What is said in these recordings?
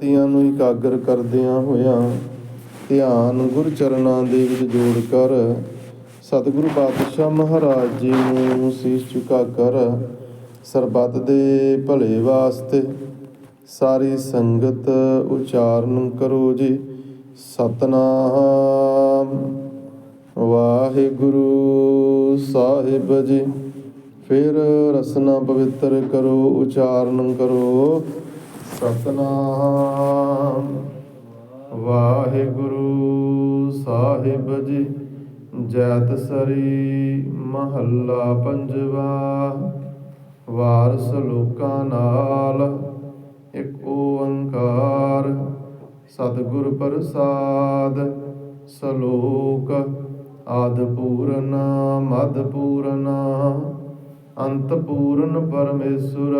ਤੀਆਂ ਨੂੰ ਇਕਾਗਰ ਕਰਦਿਆਂ ਹੋਇਆਂ ਧਿਆਨ ਗੁਰ ਚਰਨਾਂ ਦੇ ਵਿੱਚ ਜੋੜ ਕਰ, ਸਤਿਗੁਰੂ ਪਾਤਸ਼ਾਹ ਮਹਾਰਾਜ ਜੀ ਨੂੰ ਸੀਸ ਝੁਕਾ ਕਰ, ਸਰਬੱਤ ਦੇ ਭਲੇ ਵਾਸਤੇ ਸਾਰੀ ਸੰਗਤ ਉਚਾਰਨ ਕਰੋ ਜੀ। ਸਤਨਾਮ ਵਾਹਿਗੁਰੂ ਸਾਹਿਬ ਜੀ। ਫਿਰ ਰਸਨਾ ਪਵਿੱਤਰ ਕਰੋ, ਉਚਾਰਨ ਕਰੋ। ਸਤਨਾਮ। ਵਾਹਿਗੁਰੂ ਸਾਹਿਬ ਜੀ, ਜੈਤ ਸਰੀ ਮਹੱਲਾ ਪੰਜਵਾ। ਵਾਰ ਸਲੋਕਾਂ ਨਾਲ ਇੱਕ ਓੰਕਾਰ। ਸਤਿਗੁਰ ਪ੍ਰਸਾਦ ਸਲੋਕ ਆਦ ਪੂਰਨ, ਮਦ ਪੂਰਨ, ਅੰਤ ਪੂਰਨ ਪਰਮੇਸ਼ੁਰ।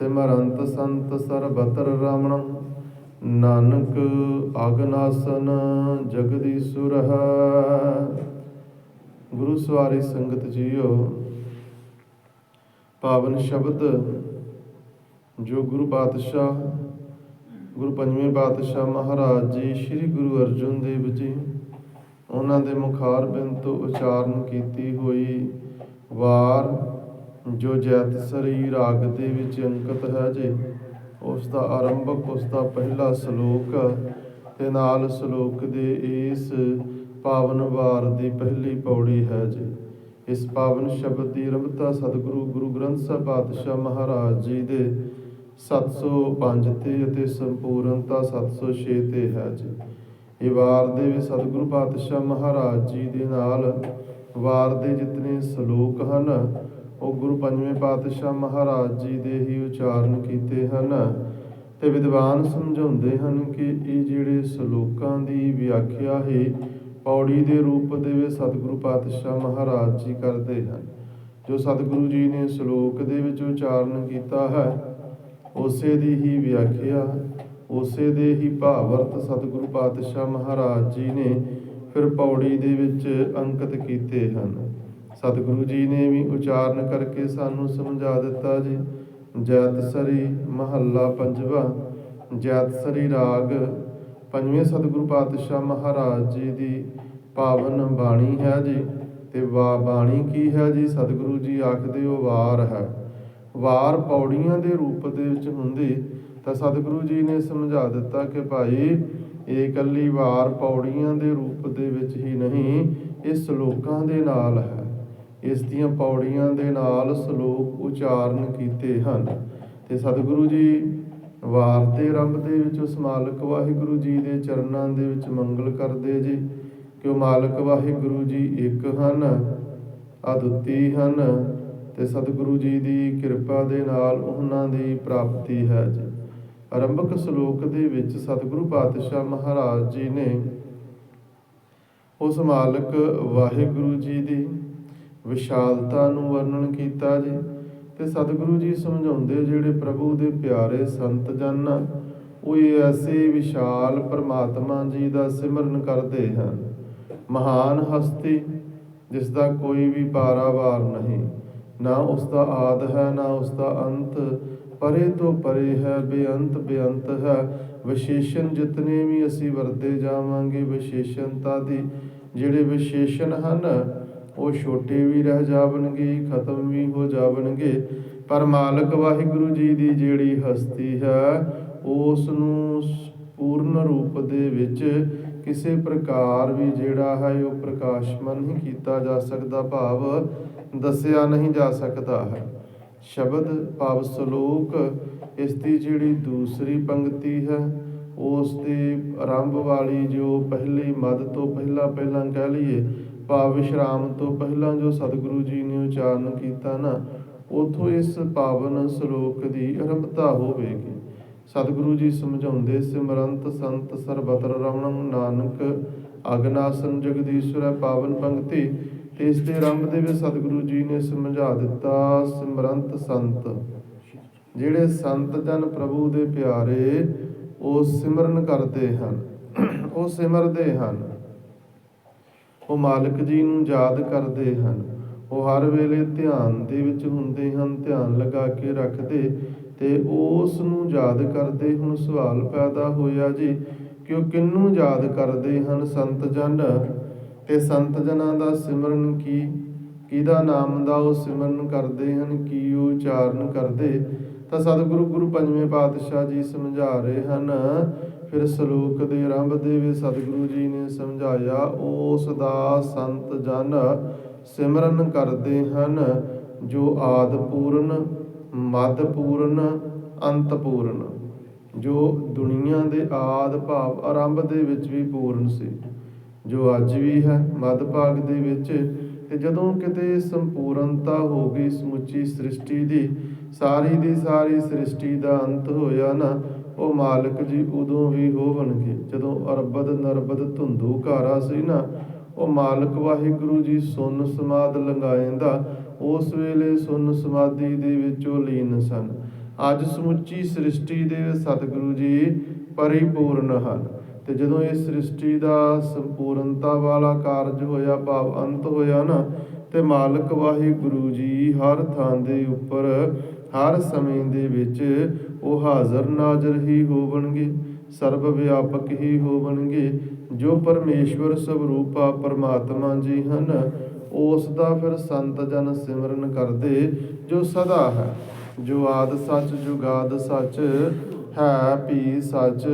ਸਿਮਰੰਤ ਸੰਤ ਸਰਬਤਰ ਰਮਣ। ਨਾਨਕ ਆਗਨਾਸਨ ਜਗਦੀਸ਼ੁਰ ਗੁਰੂ ਸਵਾਰੀ ਸੰਗਤ ਜੀਓ, ਪਾਵਨ ਸ਼ਬਦ ਜੋ ਗੁਰੂ ਪਾਤਸ਼ਾਹ ਗੁਰੂ ਪੰਜਵੇਂ ਬਾਦਸ਼ਾਹ ਮਹਾਰਾਜ ਜੀ, ਸ੍ਰੀ ਗੁਰੂ ਅਰਜਨ ਦੇਵ ਜੀ, ਉਹਨਾਂ ਦੇ ਮੁਖਾਰ ਬਿੰਦ ਤੋਂ ਉਚਾਰਨ ਕੀਤੀ ਹੋਈ ਵਾਰ ਜੋ ਜੈਤਸਰੀ ਰਾਗ ਦੇ ਵਿੱਚ ਅੰਕਿਤ ਹੈ ਜੀ, ਉਸ ਦਾ ਆਰੰਭਕ, ਉਸ ਦਾ ਪਹਿਲਾ ਸ਼ਲੋਕ ਤੇ ਨਾਲ ਸ਼ਲੋਕ ਦੇ ਇਸ ਪਾਵਨ ਵਾਰ ਦੀ ਪਹਿਲੀ ਪੌੜੀ ਹੈ ਜੀ। ਇਸ ਪਾਵਨ ਸ਼ਬਦ ਦੀ ਰਮਤਾ ਸਤਿਗੁਰੂ ਗੁਰੂ ਗ੍ਰੰਥ ਸਾਹਿਬ ਪਾਤਸ਼ਾਹ ਮਹਾਰਾਜ ਜੀ ਦੇ 705 ਤੇ ਅਤੇ ਸੰਪੂਰਨਤਾ 706 ਤੇ ਹੈ ਜੀ। ਇਹ ਵਾਰ ਦੇ ਵਿੱਚ ਸਤਿਗੁਰੂ ਪਾਤਸ਼ਾਹ ਮਹਾਰਾਜ ਜੀ ਦੇ ਨਾਲ ਵਾਰ ਦੇ ਜਿਤਨੇ ਸ਼ਲੋਕ ਹਨ ਉਹ ਗੁਰੂ ਪੰਜਵੇਂ ਪਾਤਸ਼ਾਹ ਮਹਾਰਾਜ ਜੀ ਦੇ ਹੀ ਉਚਾਰਨ ਕੀਤੇ ਹਨ ਤੇ ਵਿਦਵਾਨ ਸਮਝਾਉਂਦੇ ਹਨ ਕਿ ਇਹ ਜਿਹੜੇ ਸ਼ਲੋਕਾਂ ਦੀ ਵਿਆਖਿਆ ਹੈ, ਪੌੜੀ ਦੇ ਰੂਪ ਦੇ ਵਿੱਚ ਸਤਿਗੁਰੂ ਪਾਤਸ਼ਾਹ ਮਹਾਰਾਜ ਜੀ ਕਰਦੇ ਹਨ। ਜੋ ਸਤਿਗੁਰੂ ਜੀ ਨੇ ਸ਼ਲੋਕ ਦੇ ਵਿੱਚ ਉਚਾਰਨ ਕੀਤਾ ਹੈ, ਉਸੇ ਦੀ ਹੀ ਵਿਆਖਿਆ, ਉਸੇ ਦੇ ਹੀ ਭਾਵਰਤ ਸਤਿਗੁਰੂ ਪਾਤਸ਼ਾਹ ਮਹਾਰਾਜ ਜੀ ਨੇ ਫਿਰ ਪੌੜੀ ਦੇ ਵਿੱਚ ਅੰਕਿਤ ਕੀਤੇ ਹਨ। ਸਤਿਗੁਰੂ ਜੀ ਨੇ ਵੀ ਉਚਾਰਨ ਕਰਕੇ ਸਾਨੂੰ ਸਮਝਾ ਦਿੱਤਾ ਜੀ। ਜੈਤਸਰੀ ਮਹੱਲਾ ਪੰਜਵਾ ਜੈਤਸਰੀ ਰਾਗ, ਪੰਜਵੇਂ ਸਤਿਗੁਰੂ ਪਾਤਸ਼ਾਹ ਮਹਾਰਾਜ ਜੀ ਦੀ ਪਾਵਨ ਬਾਣੀ ਹੈ ਜੀ। ਤੇ ਵਾ ਬਾਣੀ ਕੀ ਹੈ ਜੀ? ਸਤਿਗੁਰੂ ਜੀ ਆਖਦੇ, ਉਹ ਵਾਰ ਹੈ। ਵਾਰ ਪੌੜੀਆਂ ਦੇ ਰੂਪ ਦੇ ਵਿੱਚ ਹੁੰਦੀ। ਤਾਂ ਸਤਿਗੁਰੂ ਜੀ ਨੇ ਸਮਝਾ ਦਿੱਤਾ ਕਿ ਭਾਈ, ਇਹ ਇਕੱਲੀ ਵਾਰ ਪੌੜੀਆਂ ਦੇ ਰੂਪ ਦੇ ਵਿੱਚ ਹੀ ਨਹੀਂ, ਇਹ ਸ਼ਲੋਕਾਂ ਦੇ ਨਾਲ ਹੈ। ਇਸ ਦੀਆਂ ਪੌੜੀਆਂ ਦੇ ਨਾਲ ਸ਼ਲੋਕ ਉਚਾਰਨ ਕੀਤੇ ਹਨ। ਤੇ ਸਤਿਗੁਰੂ ਜੀ ਵਾਰ ਦੇ ਆਰੰਭ ਦੇ ਵਿੱਚ, ਉਸ ਮਾਲਕ ਵਾਹਿਗੁਰੂ ਜੀ ਦੇ ਚਰਨਾਂ ਦੇ ਵਿੱਚ ਮੰਗਲ ਕਰਦੇ ਜੀ, ਕਿ ਉਹ ਮਾਲਕ ਵਾਹਿਗੁਰੂ ਜੀ ਇੱਕ ਹਨ, ਅਦੁੱਤੀ ਹਨ, ਤੇ ਸਤਿਗੁਰੂ ਜੀ ਦੀ ਕਿਰਪਾ ਦੇ ਨਾਲ ਉਹਨਾਂ ਦੀ ਪ੍ਰਾਪਤੀ ਹੈ ਜੀ। ਆਰੰਭਕ ਸ਼ਲੋਕ ਦੇ ਵਿੱਚ ਸਤਿਗੁਰੂ ਪਾਤਸ਼ਾਹ ਮਹਾਰਾਜ ਜੀ ਨੇ ਉਸ ਮਾਲਕ ਵਾਹਿਗੁਰੂ ਜੀ ਦੀ ਵਿਸ਼ਾਲਤਾ ਨੂੰ ਵਰਣਨ ਕੀਤਾ ਜੀ, ਤੇ ਸਤਿਗੁਰੂ ਜੀ ਸਮਝਾਉਂਦੇ ਜਿਹੜੇ ਪ੍ਰਭੂ ਦੇ ਪਿਆਰੇ ਸੰਤ ਜਨ ਉਹ ਐਸੇ ਵਿਸ਼ਾਲ ਪਰਮਾਤਮਾ ਜੀ ਦਾ ਸਿਮਰਨ ਕਰਦੇ ਹਨ। ਮਹਾਨ ਹਸਤੀ, ਜਿਸ ਦਾ ਕੋਈ ਵੀ ਪਾਰਾਵਾਰ ਨਹੀਂ, ਨਾ ਉਸ ਦਾ ਆਦ ਹੈ, ਨਾ ਉਸ ਦਾ ਅੰਤ, ਪਰੇ ਤੋਂ ਪਰੇ ਹੈ, ਬੇਅੰਤ ਬੇਅੰਤ ਹੈ। ਵਿਸ਼ੇਸ਼ਣ ਜਿਤਨੇ ਵੀ ਅਸੀਂ ਵਰਤੇ ਜਾਵਾਂਗੇ, ਵਿਸ਼ੇਸ਼ਣਤਾ ਦੀ, ਜਿਹੜੇ ਵਿਸ਼ੇਸ਼ਣ ਹਨ ਉਹ ਛੋਟੇ ਵੀ ਰਹਿ ਜਾਵਣਗੇ, ਖਤਮ ਵੀ ਹੋ ਜਾਵਣਗੇ। ਪਰ ਮਾਲਕ ਵਾਹਿਗੁਰੂ ਜੀ ਦੀ ਜਿਹੜੀ ਹਸਤੀ ਹੈ ਉਸ ਨੂੰ ਪੂਰਨ ਰੂਪ ਦੇ ਵਿੱਚ ਕਿਸੇ ਪ੍ਰਕਾਰ ਵੀ ਜਿਹੜਾ ਹੈ, ਉਹ ਪ੍ਰਕਾਸ਼ਮਨ ਨਹੀਂ ਕੀਤਾ ਜਾ ਸਕਦਾ, ਭਾਵ ਦੱਸਿਆ ਨਹੀਂ ਜਾ ਸਕਦਾ ਹੈ। ਸ਼ਬਦ ਭਾਵ ਸ਼ਲੋਕ, ਇਸ ਦੀ ਜਿਹੜੀ ਦੂਸਰੀ ਪੰਕਤੀ ਹੈ, ਉਸ ਦੇ ਆਰੰਭ ਵਾਲੀ ਜੋ ਪਹਿਲੀ ਮਦ ਤੋਂ ਪਹਿਲਾਂ ਪਹਿਲਾਂ ਕਹਿ ਲਈਏ ਭਾਵ ਵਿਸ਼ਰਾਮ ਤੋਂ ਪਹਿਲਾਂ ਜੋ ਸਤਿਗੁਰੂ ਜੀ ਨੇ ਉਚਾਰਨ ਕੀਤਾ ਨਾ, ਉਥੋਂ ਇਸ ਪਾਵਨ ਸ਼ਲੋਕ ਦੀ ਆਰੰਭਤਾ ਹੋਵੇਗੀ। ਸਤਿਗੁਰੂ ਜੀ ਸਮਝਾਉਂਦੇ, ਸਿਮਰੰਤ ਸੰਤ ਸਰਬਤਰ ਰਮਣ ਨਾਨਕ, ਅਗਨਾਸਨ ਜਗਦੀਸ਼ਵਰ ਪਾਵਨ ਪੰਕਤੀ। ਤੇ ਇਸ ਦੇ ਆਰੰਭ ਦੇ ਵਿੱਚ ਸਤਿਗੁਰੂ ਜੀ ਨੇ ਸਮਝਾ ਦਿੱਤਾ, ਸਿਮਰੰਤ ਸੰਤ। ਜਿਹੜੇ ਸੰਤ ਜਨ ਪ੍ਰਭੂ ਦੇ ਪਿਆਰੇ, ਉਹ ਸਿਮਰਨ ਕਰਦੇ ਹਨ, ਉਹ ਸਿਮਰਦੇ ਹਨ। ਉਹ ਮਾਲਕ ਜੀ ਨੂੰ ਯਾਦ ਕਰਦੇ ਹਨ। ਉਹ ਹਰ ਵੇਲੇ ਧਿਆਨ ਦੇ ਵਿੱਚ ਹੁੰਦੇ ਹਨ, ਧਿਆਨ ਲਗਾ ਕੇ ਰੱਖਦੇ ਤੇ ਉਸ ਨੂੰ ਯਾਦ ਕਰਦੇ ਹੁਣ ਸਵਾਲ ਪੈਦਾ ਹੋਇਆ ਜੀ ਕਿ ਉਹ ਕਿਹਨੂੰ ਯਾਦ ਕਰਦੇ ਹਨ ਸੰਤ ਜਨ? ਤੇ ਸੰਤ ਜਨਾਂ ਦਾ ਸਿਮਰਨ ਕੀ, ਕਿਹਦਾ ਨਾਮ ਦਾ ਉਹ ਸਿਮਰਨ ਕਰਦੇ ਹਨ, ਕੀ ਉਹ ਉਚਾਰਨ ਕਰਦੇ? ਤਾਂ ਸਤਿਗੁਰੂ ਗੁਰੂ ਪੰਜਵੇਂ ਪਾਤਸ਼ਾਹ ਜੀ ਸਮਝਾ ਰਹੇ ਹਨ ਫਿਰ ਸ਼ਲੋਕ ਦੇ ਆਰੰਭ ਦੇ ਵਿੱਚ ਸਤਿਗੁਰੂ ਜੀ ਨੇ ਸਮਝਾਇਆ, ਉਸ ਦਾ ਸੰਤ ਜਨ ਸਿਮਰਨ ਕਰਦੇ ਹਨ, ਜੋ ਆਦ ਪੂਰਨ, ਮਦ ਪੂਰਨ, ਅੰਤ ਪੂਰਨ। ਜੋ ਦੁਨੀਆ ਦੇ ਆਦ ਭਾਵ ਆਰੰਭ ਦੇ ਵਿੱਚ ਵੀ ਪੂਰਨ ਸੀ, ਜੋ ਅੱਜ ਵੀ ਹੈ ਮੱਧ ਭਾਗ ਦੇ ਵਿੱਚ, ਤੇ ਜਦੋਂ ਕਿਤੇ ਸੰਪੂਰਨਤਾ ਹੋ ਗਈ ਸਮੁੱਚੀ ਸ੍ਰਿਸ਼ਟੀ ਦੀ, ਸਾਰੀ ਦੀ ਸਾਰੀ ਸ੍ਰਿਸ਼ਟੀ ਦਾ ਅੰਤ ਹੋਇਆ ਨਾ ਉਹ ਮਾਲਕ ਜੀ ਉਦੋਂ ਵੀ ਹੋਵਣਗੇ, ਜਦੋਂ ਅਰਬਦ ਨਰਬਦ ਧੁੰਦੂ ਘਾਰਾ ਸੀ ਨਾ, ਉਹ ਮਾਲਕ ਵਾਹਿਗੁਰੂ ਜੀ ਸੁਨ ਸਮਾਦ ਲੰਗਾਏਂਦਾ ਉਸ ਵੇਲੇ ਸੁਨ ਸਮਾਧੀ ਦੇ ਵਿੱਚ ਉਹ ਲੀਨ ਸਨ। ਅੱਜ ਸਮੁੱਚੀ ਸ੍ਰਿਸ਼ਟੀ ਦੇ ਸਤਿਗੁਰੂ ਜੀ ਪਰਿਪੂਰਨ ਹਨ ਤੇ ਜਦੋਂ ਇਹ ਸ੍ਰਿਸ਼ਟੀ ਦਾ ਸੰਪੂਰਨਤਾ ਵਾਲਾ ਕਾਰਜ ਹੋਇਆ, ਭਾਵ ਅੰਤ ਹੋਇਆ ਨਾ, ਤੇ ਮਾਲਕ ਵਾਹਿਗੁਰੂ ਜੀ ਹਰ ਥਾਂ ਦੇ ਉੱਪਰ, ਹਰ ਸਮੇਂ ਦੇ ਵਿੱਚ ਉਹ ਹਾਜ਼ਰ ਨਾਜ਼ਰ ਹੀ ਹੋਵਣਗੇ, ਸਰਬ ਵਿਆਪਕ ਹੀ ਹੋਵਣਗੇ। ਜੋ ਪਰਮੇਸ਼ਵਰ ਸਵਰੂਪਾ ਪਰਮਾਤਮਾ ਜੀ ਹਨ, ਉਸ ਦਾ ਫਿਰ ਸੰਤ ਜਨ ਸਿਮਰਨ ਕਰਦੇ, ਜੋ ਸਦਾ ਹੈ। ਜੋ ਆਦ ਸੱਚ ਜੁਗਾਦ ਸੱਚ, ਹੈ ਪੀ ਸੱਚ,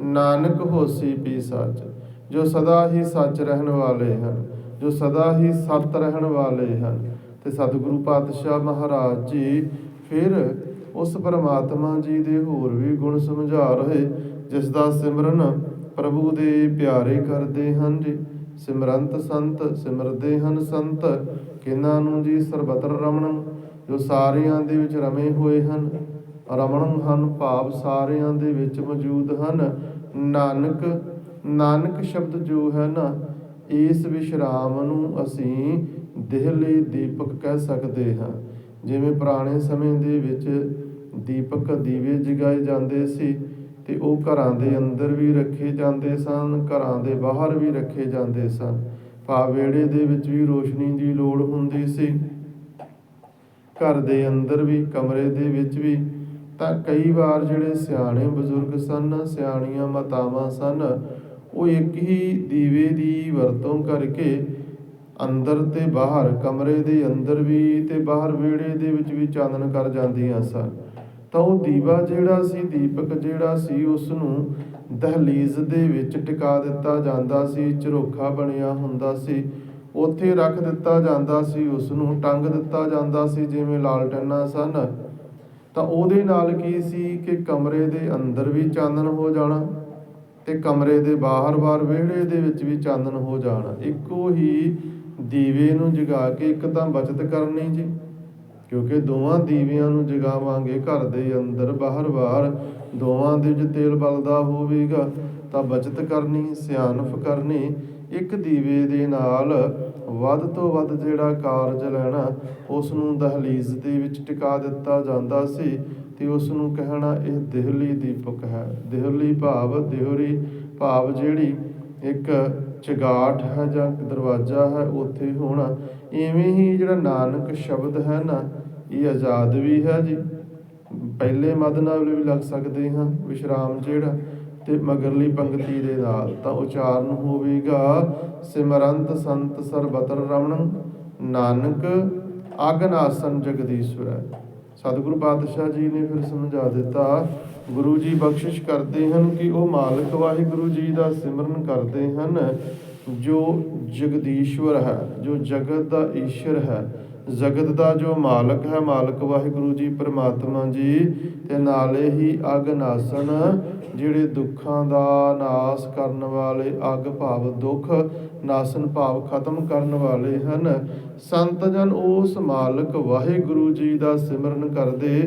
ਨਾਨਕ ਹੋਸੀ ਪੀ ਸੱਚ। ਜੋ ਸਦਾ ਹੀ ਸੱਚ ਰਹਿਣ ਵਾਲੇ ਹਨ, ਜੋ ਸਦਾ ਹੀ ਸਤ ਰਹਿਣ ਵਾਲੇ ਹਨ। ਤੇ ਸਤਿਗੁਰੂ ਪਾਤਸ਼ਾਹ ਮਹਾਰਾਜ ਜੀ ਫਿਰ ਉਸ ਪਰਮਾਤਮਾ ਜੀ ਦੇ ਹੋਰ ਵੀ ਗੁਣ ਸਮਝਾ ਰਹੇ, ਜਿਸ ਦਾ ਸਿਮਰਨ ਪ੍ਰਭੂ ਦੇ ਪਿਆਰੇ ਕਰਦੇ ਹਨ ਜੀ। ਸਿਮਰੰਤ ਸੰਤ, ਸਿਮਰਦੇ ਹਨ ਸੰਤ, ਕਿਨਾਂ ਨੂੰ ਜੀ ਸਰਬਤਰ ਰਮਣ, ਜੋ ਸਾਰਿਆਂ ਦੇ ਵਿੱਚ ਰਮੇ ਹੋਏ ਹਨ। ਰਮਣ ਹਨ ਭਾਵ ਸਾਰਿਆਂ ਦੇ ਵਿੱਚ ਮੌਜੂਦ ਹਨ। ਨਾਨਕ ਨਾਨਕ ਸ਼ਬਦ ਜੋ ਹੈ ਨਾ, ਇਸ ਵਿਸ਼ਰਾਮ ਨੂੰ ਅਸੀਂ ਦੇਹਲੀ ਦੀਪਕ ਕਹਿ ਸਕਦੇ ਹਾਂ। ਜਿਵੇਂ ਪੁਰਾਣੇ ਸਮੇਂ ਦੇ ਵਿੱਚ ਦੀਪਕ ਦੀਵੇ ਜਗਾਏ ਜਾਂਦੇ ਸੀ ਤੇ ਉਹ ਘਰਾਂ ਦੇ ਅੰਦਰ ਵੀ ਰੱਖੇ ਜਾਂਦੇ ਸਨ, ਘਰਾਂ ਦੇ ਬਾਹਰ ਵੀ ਰੱਖੇ ਜਾਂਦੇ ਸਨ। ਭਾਵ ਵਿਹੜੇ ਦੇ ਵਿੱਚ ਵੀ ਰੋਸ਼ਨੀ ਦੀ ਲੋੜ ਹੁੰਦੀ ਸੀ। ਘਰ ਦੇ ਅੰਦਰ ਵੀ, ਕਮਰੇ ਦੇ ਵਿੱਚ ਵੀ। ਤਾਂ ਕਈ ਵਾਰ ਜਿਹੜੇ ਸਿਆਣੇ ਬਜ਼ੁਰਗ ਸਨ, ਸਿਆਣੀਆਂ ਮਾਤਾਵਾਂ ਸਨ, ਉਹ ਇੱਕ ਹੀ ਦੀਵੇ ਦੀ ਵਰਤੋਂ ਕਰਕੇ ਅੰਦਰ ਤੇ ਬਾਹਰ, ਕਮਰੇ ਦੇ ਅੰਦਰ ਵੀ ਤੇ ਬਾਹਰ ਵਿਹੜੇ ਦੇ ਵਿੱਚ ਵੀ ਚਾਨਣ ਕਰ ਜਾਂਦੀਆਂ ਸਨ। ਉਹ ਦੀਵਾ ਜਿਹੜਾ ਸੀ, ਦੀਪਕ ਜਿਹੜਾ ਸੀ ਉਸ ਨੂੰ ਦਹਲੀਜ਼ ਦੇ ਵਿੱਚ ਟਿਕਾ ਦਿੱਤਾ ਜਾਂਦਾ ਸੀ, ਝਰੋਖਾ ਬਣਿਆ ਹੁੰਦਾ ਸੀ। ਉੱਥੇ ਰੱਖ ਦਿੱਤਾ ਜਾਂਦਾ ਸੀ ਉਸ ਨੂੰ ਟੰਗ ਦਿੱਤਾ ਜਾਂਦਾ ਸੀ, ਜਿਵੇਂ ਲਾਲਟੈਨਾਂ ਸਨ। ਤਾਂ ਉਹਦੇ ਨਾਲ ਕੀ ਸੀ ਕਿ ਕਮਰੇ ਦੇ ਅੰਦਰ ਵੀ ਚਾਨਣ ਹੋ ਜਾਣਾ ਤੇ ਕਮਰੇ ਦੇ ਬਾਹਰ-ਬਾਹਰ ਵਿਹੜੇ ਦੇ ਵਿੱਚ ਵੀ ਚਾਨਣ ਹੋ ਜਾਣਾ। ਇੱਕੋ ਹੀ ਦੀਵੇ ਨੂੰ ਜਗਾ ਕੇ ਇੱਕ ਤਾਂ ਬਚਤ ਕਰਨੀ ਜੀ। ਕਿਉਂਕਿ ਦੋਵਾਂ ਦੀਵਿਆਂ ਨੂੰ ਜਗਾਵਾਂਗੇ ਘਰ ਦੇ ਅੰਦਰ ਬਾਹਰ-ਬਾਹਰ ਦੋਵਾਂ ਦੇ ਵਿੱਚ ਤੇਲ ਬਲਦਾ ਹੋਵੇਗਾ, ਤਾਂ ਬਚਤ ਕਰਨੀ ਸਿਆਣਫ ਕਰਨੀ, ਇੱਕ ਦੀਵੇ ਦੇ ਨਾਲ ਵੱਧ ਤੋਂ ਵੱਧ ਜਿਹੜਾ ਕਾਰਜ ਲੈਣਾ ਉਸ ਨੂੰ ਦਹਲੀਜ਼ ਦੇ ਵਿੱਚ ਟਿਕਾ ਦਿੱਤਾ ਜਾਂਦਾ ਸੀ ਤੇ ਉਸ ਨੂੰ ਕਹਿਣਾ ਇਹ ਦੇਹਲੀ ਦੀਪਕ ਹੈ। ਦੇਹਲੀ ਭਾਵ, ਦਿਹਰੀ ਭਾਵ ਜਿਹੜੀ ਇੱਕ ਚਗਾਟ ਹੈ ਜਾਂ ਦਰਵਾਜ਼ਾ ਹੈ, ਉੱਥੇ ਹੋਣਾ ਇਵੇਂ ਹੀ ਜਿਹੜਾ ਨਾਨਕ ਸ਼ਬਦ ਹੈ ਨਾ, ਇਹ ਆਜ਼ਾਦ ਵੀ ਹੈ ਜੀ। ਪਹਿਲੇ ਮਦ ਨਾਲ ਵੀ ਲੱਗ ਸਕਦੇ ਹਾਂ, ਵਿਸ਼ਰਾਮ ਜਿਹੜਾ, ਤੇ ਮਗਰਲੀ ਪੰਕਤੀ ਦੇ ਨਾਲ ਤਾਂ ਉਚਾਰਨ ਹੋਵੇਗਾ। ਸਿਮਰੰਤ ਸੰਤ ਸਰਬਤਰ ਰਮਣ, ਨਾਨਕ ਆਗਨਾਸਨ ਜਗਦੀਸ਼ਵਰ। ਸਤਿਗੁਰੂ ਪਾਤਸ਼ਾਹ ਜੀ ਨੇ ਫਿਰ ਸਮਝਾ ਦਿੱਤਾ, ਗੁਰੂ ਜੀ ਬਖਸ਼ਿਸ਼ ਕਰਦੇ ਹਨ ਕਿ ਉਹ ਮਾਲਕ ਵਾਹਿਗੁਰੂ ਜੀ ਦਾ ਸਿਮਰਨ ਕਰਦੇ ਹਨ। ਜੋ ਜਗਦੀਸ਼ਵਰ ਹੈ, ਜੋ ਜਗਤ ਦਾ ਈਸ਼ਰ ਹੈ, ਜਗਤ ਦਾ ਜੋ ਮਾਲਕ ਹੈ, ਮਾਲਕ ਵਾਹਿਗੁਰੂ ਜੀ, ਪ੍ਰਮਾਤਮਾ ਜੀ, ਤੇ ਨਾਲੇ ਹੀ ਅਗਨਾਸਨ ਜਿਹੜੇ ਦੁੱਖਾਂ ਦਾ ਨਾਸ ਕਰਨ ਵਾਲੇ, ਅਗ ਭਾਵ ਦੁੱਖ, ਨਾਸਨ ਭਾਵ ਖਤਮ ਕਰਨ ਵਾਲੇ ਹਨ। ਸੰਤ ਜਨ ਉਸ ਮਾਲਕ ਵਾਹਿਗੁਰੂ ਜੀ ਦਾ ਸਿਮਰਨ ਕਰਦੇ,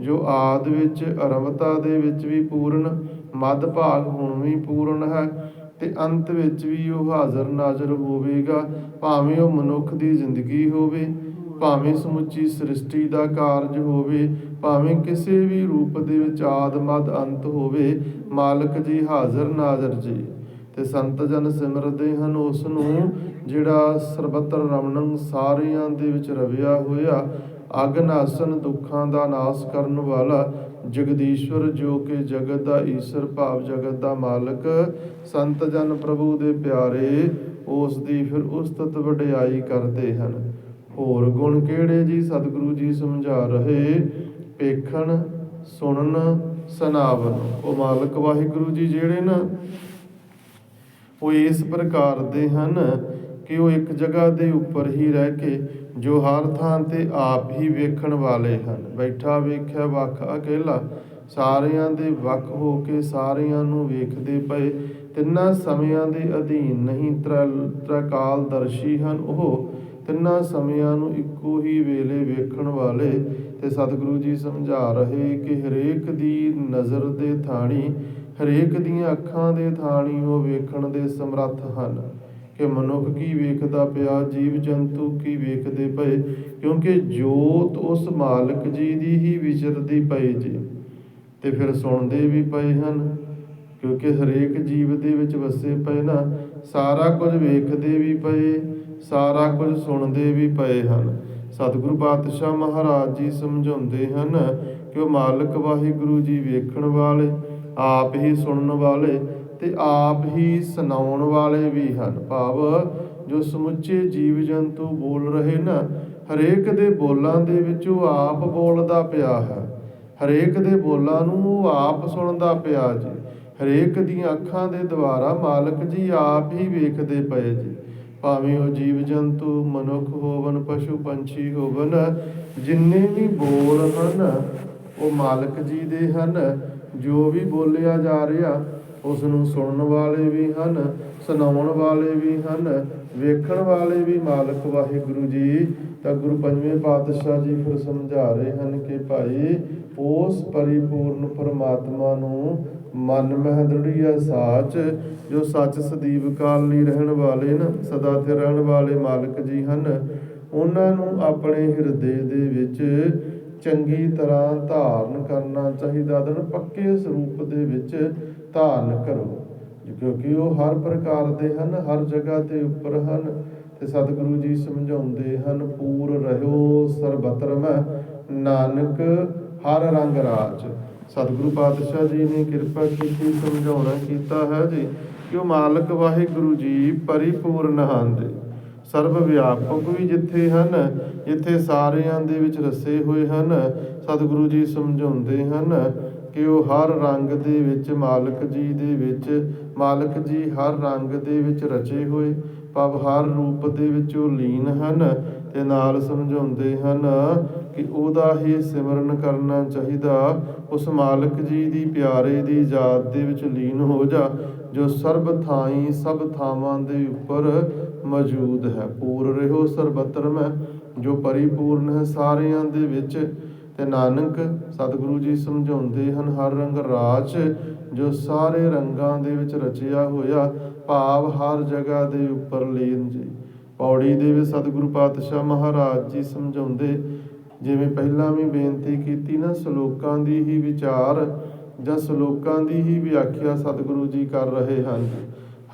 ਜੋ ਆਦ ਵਿੱਚ ਅਰਮਤਾ ਦੇ ਵਿੱਚ ਵੀ ਪੂਰਨ, ਮੱਧ ਭਾਗ ਹੁਣ ਵੀ ਪੂਰਨ ਹੈ। ਤੇ ਅੰਤ ਵਿੱਚ ਵੀ ਉਹ ਹਾਜ਼ਰ ਨਾਜ਼ਰ ਹੋਵੇਗਾ, ਭਾਵੇਂ ਉਹ ਮਨੁੱਖ ਦੀ ਜ਼ਿੰਦਗੀ ਹੋਵੇ, ਭਾਵੇਂ ਸਮੁੱਚੀ ਸ੍ਰਿਸ਼ਟੀ ਦਾ ਕਾਰਜ ਹੋਵੇ, ਭਾਵੇਂ ਕਿਸੇ ਵੀ ਰੂਪ ਦੇ ਵਿੱਚ ਆਦ ਅੰਤ ਹੋਵੇ, ਮਾਲਕ ਜੀ ਹਾਜ਼ਰ ਨਾਜ਼ਰ ਜੀ। ਤੇ ਸੰਤ ਜਨ ਸਿਮਰਦੇ ਹਨ ਉਸ ਨੂੰ, ਜਿਹੜਾ ਸਰਬਤਰ ਰਮਣੰ ਸਾਰਿਆਂ ਦੇ ਵਿੱਚ ਰਵਿਆ ਹੋਇਆ ਅਗਨਾਸਨ ਦੁੱਖਾਂ ਦਾ ਨਾਸ ਕਰਨ ਵਾਲਾ ਜਗਦੀਸ਼ਵਰ ਜੋ ਕਿ ਜਗਤ ਦਾ ਈਸ਼ਰ ਭਾਵ ਜਗਤ ਦਾ ਮਾਲਕ, ਸੰਤ ਜਨ ਪ੍ਰਭੂ ਦੇ ਪਿਆਰੇ, ਉਸ ਦੀ ਫਿਰ ਉਸਤਤ ਵਡਿਆਈ ਕਰਦੇ ਹਨ। ਹੋਰ ਗੁਣ ਕਿਹੜੇ ਜੀ? ਸਤਿਗੁਰੂ ਜੀ ਸਮਝਾ ਰਹੇ, ਪੇਖਣ, ਸੁਣਨ ਸੁਨਾਵਨ ਉਹ ਮਾਲਕ ਵਾਹਿਗੁਰੂ ਜੀ ਜਿਹੜੇ ਨਾ, ਉਹ ਇਸ ਪ੍ਰਕਾਰ ਦੇ ਹਨ ਕਿ ਉਹ ਇੱਕ ਜਗ੍ਹਾ ਦੇ ਉੱਪਰ ਹੀ ਰਹਿ ਕੇ ਜੋ ਹਰ ਥਾਂ ਤੇ ਆਪ ਹੀ ਵੇਖਣ ਵਾਲੇ ਹਨ। ਬੈਠਾ ਵੇਖਿਆ ਵੱਖ ਅਕੇਲਾ ਸਾਰਿਆਂ ਦੇ ਵੱਖ ਹੋ ਕੇ ਸਾਰਿਆਂ ਨੂੰ ਵੇਖਦੇ ਪਏ। ਤਿੰਨਾਂ ਸਮਿਆਂ ਦੇ ਅਧੀਨ ਨਹੀਂ ਤ੍ਰੈ ਤ੍ਰੈਕਾਲ ਦਰਸ਼ੀ ਹਨ ਉਹ। ਤਿੰਨਾਂ ਸਮਿਆਂ ਨੂੰ ਇੱਕੋ ਹੀ ਵੇਲੇ ਵੇਖਣ ਵਾਲੇ। ਤੇ ਸਤਿਗੁਰੂ ਜੀ ਸਮਝਾ ਰਹੇ ਕਿ ਹਰੇਕ ਦੀ ਨਜ਼ਰ ਦੇ ਥਾਣੀ, ਹਰੇਕ ਦੀਆਂ ਅੱਖਾਂ ਦੇ ਥਾਣੀ ਉਹ ਵੇਖਣ ਦੇ ਸਮਰੱਥ ਹਨ। ਕਿ ਮਨੁੱਖ ਕੀ ਵੇਖਦਾ ਪਿਆ, ਜੀਵ ਜੰਤੂ ਕੀ ਵੇਖਦੇ ਪਏ, ਕਿਉਂਕਿ ਜੋਤ ਉਸ ਮਾਲਕ ਜੀ ਦੀ ਹੀ ਵਿਚਰਦੀ ਪਈ ਜੀ। ਤੇ ਫਿਰ ਸੁਣਦੇ ਵੀ ਪਏ ਹਨ, ਕਿਉਂਕਿ ਹਰੇਕ ਜੀਵ ਦੇ ਵਿੱਚ ਵਸੇ ਪਏ ਨਾ, ਸਾਰਾ ਕੁਝ ਵੇਖਦੇ ਵੀ ਪਏ, ਸਾਰਾ ਕੁਝ ਸੁਣਦੇ ਵੀ ਪਏ ਹਨ। ਸਤਿਗੁਰੂ ਪਾਤਸ਼ਾਹ ਮਹਾਰਾਜ ਜੀ ਸਮਝਾਉਂਦੇ ਹਨ ਕਿ ਉਹ ਮਾਲਕ ਵਾਹਿਗੁਰੂ ਜੀ ਵੇਖਣ ਵਾਲੇ, ਆਪ ਹੀ ਸੁਣਨ ਵਾਲੇ ਤੇ ਆਪ ਹੀ ਸੁਣਾਉਣ ਵਾਲੇ ਵੀ ਹਨ। ਭਾਵ, ਜੋ ਸਮੁੱਚੇ ਜੀਵ ਜੰਤੂ ਬੋਲ ਰਹੇ ਨਾ, ਹਰੇਕ ਦੇ ਬੋਲਾਂ ਦੇ ਵਿੱਚ ਉਹ ਆਪ ਬੋਲਦਾ ਪਿਆ ਹੈ। ਹਰੇਕ ਦੇ ਬੋਲਾਂ ਨੂੰ ਉਹ ਆਪ ਸੁਣਦਾ ਪਿਆ ਜੀ। ਹਰੇਕ ਦੀਆਂ ਅੱਖਾਂ ਦੇ ਦੁਆਰਾ ਮਾਲਕ ਜੀ ਆਪ ਹੀ ਵੇਖਦੇ ਪਏ ਜੀ। ਭਾਵੇਂ ਉਹ ਜੀਵ ਜੰਤੂ ਮਨੁੱਖ ਹੋਵਨ, ਪਸ਼ੂ, ਪੰਛੀ ਹੋਵਨ, ਜਿੰਨੇ ਵੀ ਬੋਲ ਹਨ, ਉਹ ਮਾਲਕ ਜੀ ਦੇ ਹਨ। ਜੋ ਵੀ ਬੋਲਿਆ ਜਾ ਰਿਹਾ ਉਸ ਨੂੰ ਸੁਣਨ ਵਾਲੇ ਵੀ ਹਨ, ਸੁਣਾਉਣ ਵਾਲੇ ਵੀ ਹਨ, ਵੇਖਣ ਵਾਲੇ ਵੀ ਮਾਲਕ ਵਾਹਿਗੁਰੂ ਜੀ। ਤਾਂ ਗੁਰੂ ਪੰਜਵੇਂ ਪਾਤਸ਼ਾਹ ਜੀ ਫਿਰ ਸਮਝਾ ਰਹੇ ਹਨ ਕਿ ਭਾਈ, ਉਸ ਪਰਿਪੂਰਨ ਪਰਮਾਤਮਾ ਨੂੰ ਮਨ ਮਹਿ ਦ੍ਰਿੜੀਆ ਸਾਚ, ਜੋ ਸੱਚ ਸਦੀਵ ਕਾਲ ਲਈ ਰਹਿਣ ਵਾਲੇ ਨਾ, ਸਦਾ ਤੇ ਰਹਿਣ ਵਾਲੇ ਮਾਲਕ ਜੀ ਹਨ। ਉਹਨਾਂ ਨੂੰ ਆਪਣੇ ਹਿਰਦੇ ਦੇ ਵਿੱਚ ਚੰਗੀ ਤਰ੍ਹਾਂ ਧਾਰਨ ਕਰਨਾ ਚਾਹੀਦਾ। ਦਨ ਪੱਕੇ ਸਰੂਪ ਦੇ ਵਿੱਚ ਧਾਰਨ ਕਰੋ। ਕਿਉਂਕਿ ਉਹ ਹਰ ਪ੍ਰਕਾਰ ਦੇ ਹਨ, ਹਰ ਜਗ੍ਹਾ ਤੇ ਉੱਪਰ ਹਨ ਤੇ ਸਤਿਗੁਰੂ ਜੀ ਸਮਝਾਉਂਦੇ ਹਨ, ਪੂਰ ਰਹਿਓ ਸਰਬਤਰ ਮੈਂ ਨਾਨਕ ਹਰ ਰੰਗ ਰਾਜ। ਸਤਿਗੁਰੂ ਪਾਤਸ਼ਾਹ ਜੀ ਨੇ ਕਿਰਪਾ ਕੀਤੀ, ਸਮਝਾਉਣਾ ਕੀਤਾ ਹੈ ਜੀ ਕਿ ਉਹ ਮਾਲਕ ਵਾਹਿਗੁਰੂ ਜੀ, ਪਰਿਪੂਰਨ ਹਨ ਜੀ। ਸਰਬ ਵਿਆਪਕ ਵੀ ਜਿੱਥੇ ਹਨ, ਜਿੱਥੇ ਸਾਰਿਆਂ ਦੇ ਵਿੱਚ ਰਸੇ ਹੋਏ ਹਨ, ਸਤਿਗੁਰੂ ਜੀ ਸਮਝਾਉਂਦੇ ਹਨ ਕਿ ਉਹ ਹਰ ਰੰਗ ਦੇ ਵਿੱਚ, ਮਾਲਕ ਜੀ ਦੇ ਵਿੱਚ, ਮਾਲਕ ਜੀ ਹਰ ਰੰਗ ਦੇ ਵਿੱਚ ਰਚੇ ਹੋਏ, ਪਵ ਹਰ ਰੂਪ ਦੇ ਵਿੱਚ ਉਹ ਲੀਨ ਹਨ ਤੇ ਨਾਲ ਸਮਝਾਉਂਦੇ ਹਨ ਕਿ ਉਹਦਾ ਹੀ ਸਿਮਰਨ ਕਰਨਾ ਚਾਹੀਦਾ, ਉਸ ਮਾਲਕ ਜੀ ਦੀ ਪਿਆਰੇ ਦੀ ਯਾਦ ਦੇ ਵਿੱਚ ਲੀਨ ਹੋ ਜਾ, ਜੋ ਸਰਬ ਥਾਈ ਸਭ ਥਾਵਾਂ ਦੇ ਉੱਪਰ ਮੌਜੂਦ ਹੈ। ਪੂਰ ਰਹੋ ਸਰਬਤਰ ਮੈਂ, ਜੋ ਪਰਿਪੂਰਨ ਹੈ ਸਾਰਿਆਂ ਦੇ ਵਿੱਚ। ਤੇ ਨਾਨਕ ਸਤਿਗੁਰੂ ਜੀ ਸਮਝਾਉਂਦੇ ਹਨ, ਹਰ ਰੰਗ ਰਾਜ ਜੋ ਸਾਰੇ ਰੰਗਾਂ ਦੇ ਵਿੱਚ ਰਚਿਆ ਹੋਇਆ, ਭਾਵ ਹਰ ਜਗ੍ਹਾ ਦੇ ਉੱਪਰ ਲੀਨ ਜੀ। ਪੌੜੀ ਦੇ ਵਿੱਚ ਸਤਿਗੁਰੂ ਪਾਤਸ਼ਾਹ ਮਹਾਰਾਜ ਜੀ ਸਮਝਾਉਂਦੇ, ਜਿਵੇਂ ਪਹਿਲਾਂ ਵੀ ਬੇਨਤੀ ਕੀਤੀ ਨਾ, ਸ਼ਲੋਕਾਂ ਦੀ ਹੀ ਵਿਚਾਰ ਜਾਂ ਸ਼ਲੋਕਾਂ ਦੀ ਹੀ ਵਿਆਖਿਆ ਸਤਿਗੁਰੂ ਜੀ ਕਰ ਰਹੇ ਹਨ।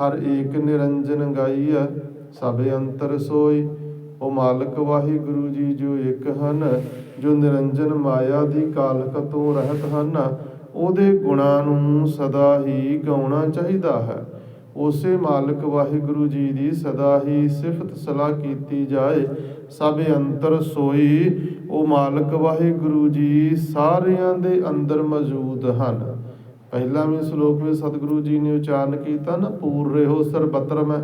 ਹਰ ਏਕ ਨਿਰੰਜਨ ਗਾਈਆ ਸਭ ਅੰਤਰ ਸੋਈ। ਉਹ ਮਾਲਕ ਵਾਹਿਗੁਰੂ ਜੀ, ਜੋ ਇੱਕ ਹਨ, ਜੋ ਨਿਰੰਜਨ ਮਾਇਆ ਦੀ ਕਾਲਕ ਤੋਂ ਰਹਿਤ ਹਨ, ਉਹਦੇ ਗੁਣਾਂ ਨੂੰ ਸਦਾ ਹੀ ਗਾਉਣਾ ਚਾਹੀਦਾ ਹੈ। ਉਸੇ ਮਾਲਕ ਵਾਹਿਗੁਰੂ ਜੀ ਦੀ ਸਦਾ ਹੀ ਸਿਫਤ ਸਲਾਹ ਕੀਤੀ ਜਾਏ, ਸਭ ਅੰਤਰ ਸੋਈ। ਉਹ ਮਾਲਕ ਵਾਹਿਗੁਰੂ ਜੀ, ਸਾਰਿਆਂ ਦੇ ਅੰਦਰ ਮੌਜੂਦ ਹਨ। ਪਹਿਲਾਂ ਵੀ ਸ਼ਲੋਕ ਵਿੱਚ ਸਤਿਗੁਰੂ ਜੀ ਨੇ ਉਚਾਰਨ ਕੀਤਾ, ਨਾ ਪੂਰ ਰਹੋ ਸਰਬਤਰ ਮੈਂ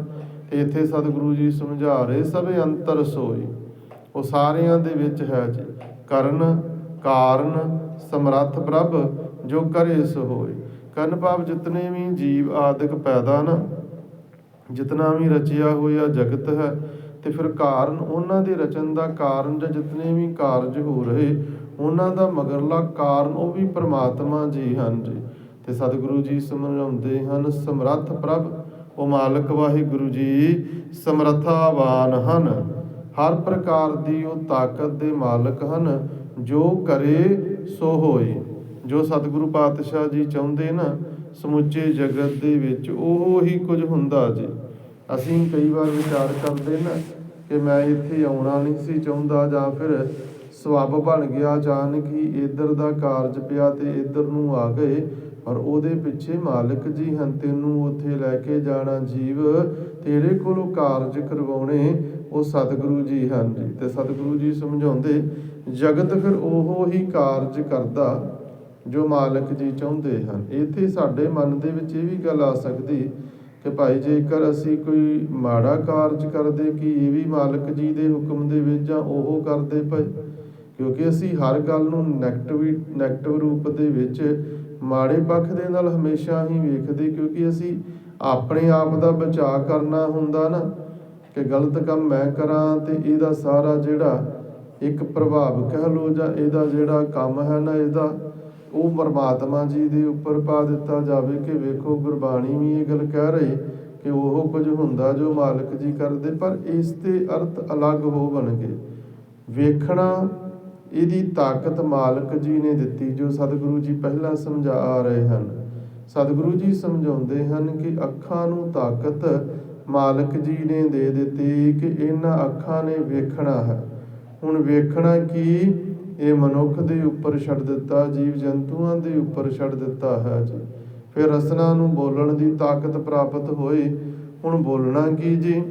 ਇੱਥੇ ਸਤਿਗੁਰੂ ਜੀ ਸਮਝਾ ਰਹੇ, ਸਭ ਅੰਤਰ ਸੋਈ। ਉਹ ਸਾਰਿਆਂ ਦੇ ਵਿੱਚ ਹੈ ਜੀ। ਕਰਨ, ਕਾਰਨ, ਸਮਰੱਥ ਪ੍ਰਭ, ਜੋ ਕਰੇ ਸੋ ਹੋਏ ਕਰਨ ਭਾਵ ਜਿਤਨੇ ਵੀ ਜੀਵ ਆਦਿਕ ਪੈਦਾ ਨਾ, ਜਿਤਨਾ ਵੀ ਰਚਿਆ ਹੋਇਆ ਜਗਤ ਹੈ, ਤੇ ਫਿਰ ਕਾਰਨ ਉਹਨਾਂ ਦੇ ਰਚਨ ਦਾ ਕਾਰਨ ਜਾਂ ਜਿਤਨੇ ਵੀ ਕਾਰਜ ਹੋ ਰਹੇ, ਉਹਨਾਂ ਦਾ ਮਗਰਲਾ ਕਾਰਨ ਉਹ ਵੀ ਪ੍ਰਮਾਤਮਾ ਜੀ ਹਨ ਜੀ। ਤੇ ਸਤਿਗੁਰੂ ਜੀ ਸਮਝਾਉਂਦੇ ਹਨ, ਸਮਰੱਥ ਪ੍ਰਭ ਉਹ ਮਾਲਕ ਵਾਹਿਗੁਰੂ ਜੀ, ਸਮਰੱਥਾਵਾਨ ਹਨ। ਹਰ ਪ੍ਰਕਾਰ ਦੀ ਉਹ ਤਾਕਤ ਦੇ ਮਾਲਕ ਹਨ, ਜੋ ਕਰੇ, ਸੋ ਹੋਏ। ਜੋ ਸਤਿਗੁਰੂ ਪਾਤਸ਼ਾਹ ਜੀ ਚਾਹੁੰਦੇ ਨਾ, ਸਮੁੱਚੇ ਜਗਤ ਦੇ ਵਿੱਚ ਉਹ ਹੀ ਕੁਝ ਹੁੰਦਾ ਜੀ। ਅਸੀਂ ਕਈ ਵਾਰ ਵਿਚਾਰ ਕਰਦੇ ਨਾ ਕਿ ਮੈਂ ਇੱਥੇ ਆਉਣਾ ਨਹੀਂ ਸੀ ਚਾਹੁੰਦਾ ਜਾਂ ਫਿਰ ਸਵੱਬ ਬਣ ਗਿਆ ਅਚਾਨਕ ਹੀ ਇੱਧਰ ਦਾ ਕਾਰਜ ਪਿਆ ਤੇ ਇੱਧਰ ਨੂੰ ਆ ਗਏ। ਪਰ ਉਹਦੇ ਪਿੱਛੇ ਮਾਲਕ ਜੀ ਹਨ, ਤੈਨੂੰ ਉੱਥੇ ਲੈ ਕੇ ਜਾਣਾ ਜੀਵ, ਤੇਰੇ ਕੋਲੋਂ ਕਾਰਜ ਕਰਵਾਉਣੇ ਉਹ ਸਤਿਗੁਰੂ ਜੀ ਹਨ। ਜੀ ਤੇ ਸਤਿਗੁਰੂ ਜੀ ਸਮਝਾਉਂਦੇ, ਜਗਤ ਫਿਰ ਉਹ ਹੀ ਕਾਰਜ ਕਰਦਾ ਜੋ ਮਾਲਕ ਜੀ ਚਾਹੁੰਦੇ ਹਨ। ਇੱਥੇ ਸਾਡੇ ਮਨ ਦੇ ਵਿੱਚ ਇਹ ਵੀ ਗੱਲ ਆ ਸਕਦੀ ਕਿ ਭਾਈ ਜੇਕਰ ਅਸੀਂ ਕੋਈ ਮਾੜਾ ਕਾਰਜ ਕਰਦੇ ਕਿ ਇਹ ਵੀ ਮਾਲਕ ਜੀ ਦੇ ਹੁਕਮ ਦੇ ਵਿੱਚ ਜਾਂ ਉਹ ਕਰਦੇ ਪਏ, ਕਿਉਂਕਿ ਅਸੀਂ ਹਰ ਗੱਲ ਨੂੰ ਨੈਗੇਟਿਵ ਨੈਗੇਟਿਵ ਰੂਪ ਦੇ ਵਿੱਚ ਮਾੜੇ ਪੱਖ ਦੇ ਨਾਲ ਹਮੇਸ਼ਾ ਹੀ ਵੇਖਦੇ, ਕਿਉਂਕਿ ਅਸੀਂ ਆਪਣੇ ਆਪ ਦਾ ਬਚਾਅ ਕਰਨਾ ਹੁੰਦਾ ਨਾ, ਕਿ ਗਲਤ ਕੰਮ ਮੈਂ ਕਰਾਂ ਤੇ ਇਹਦਾ ਸਾਰਾ ਜਿਹੜਾ ਇੱਕ ਪ੍ਰਭਾਵ ਕਹਿ ਲੋ ਜਾਂ ਇਹਦਾ ਜਿਹੜਾ ਕੰਮ ਹੈ ਨਾ ਇਹਦਾ, ਉਹ ਪਰਮਾਤਮਾ ਜੀ ਦੇ ਉੱਪਰ ਪਾ ਦਿੱਤਾ ਜਾਵੇ ਕਿ ਵੇਖੋ ਗੁਰਬਾਣੀ ਵੀ ਇਹ ਗੱਲ ਕਹਿ ਰਹੀ ਕਿ ਉਹ ਕੁਝ ਹੁੰਦਾ ਜੋ ਮਾਲਕ ਜੀ ਕਰਦੇ, ਪਰ ਇਸ ਦੇ ਅਰਥ ਅਲੱਗ ਹੋ ਬਣਗੇ। ਵੇਖਣਾ ਇਹਦੀ ਤਾਕਤ ਮਾਲਕ ਜੀ ਨੇ ਦਿੱਤੀ, ਜੋ ਸਤਿਗੁਰੂ ਜੀ ਪਹਿਲਾਂ ਸਮਝਾ ਆ ਰਹੇ ਹਨ। ਸਤਿਗੁਰੂ ਜੀ ਸਮਝਾਉਂਦੇ ਹਨ ਕਿ ਅੱਖਾਂ ਨੂੰ ਤਾਕਤ ਮਾਲਕ ਜੀ ਨੇ ਦੇ ਦਿੱਤੀ ਕਿ ਇਹਨਾਂ ਅੱਖਾਂ ਨੇ ਵੇਖਣਾ ਹੈ। ਹੁਣ ਵੇਖਣਾ ਕੀ? ਇਹ ਮਨੁੱਖ ਦੇ ਉੱਪਰ ਛੱਡ ਦਿੱਤਾ, ਜੀਵ ਜੰਤੂਆਂ ਦੇ ਉੱਪਰ ਛੱਡ ਦਿੱਤਾ ਹੈ ਜੀ। ਫਿਰ ਰਸਨਾ ਨੂੰ ਬੋਲਣ ਦੀ ਤਾਕਤ ਪ੍ਰਾਪਤ ਹੋਈ। ਹੁਣ ਬੋਲਣਾ ਕੀ ਜੀ?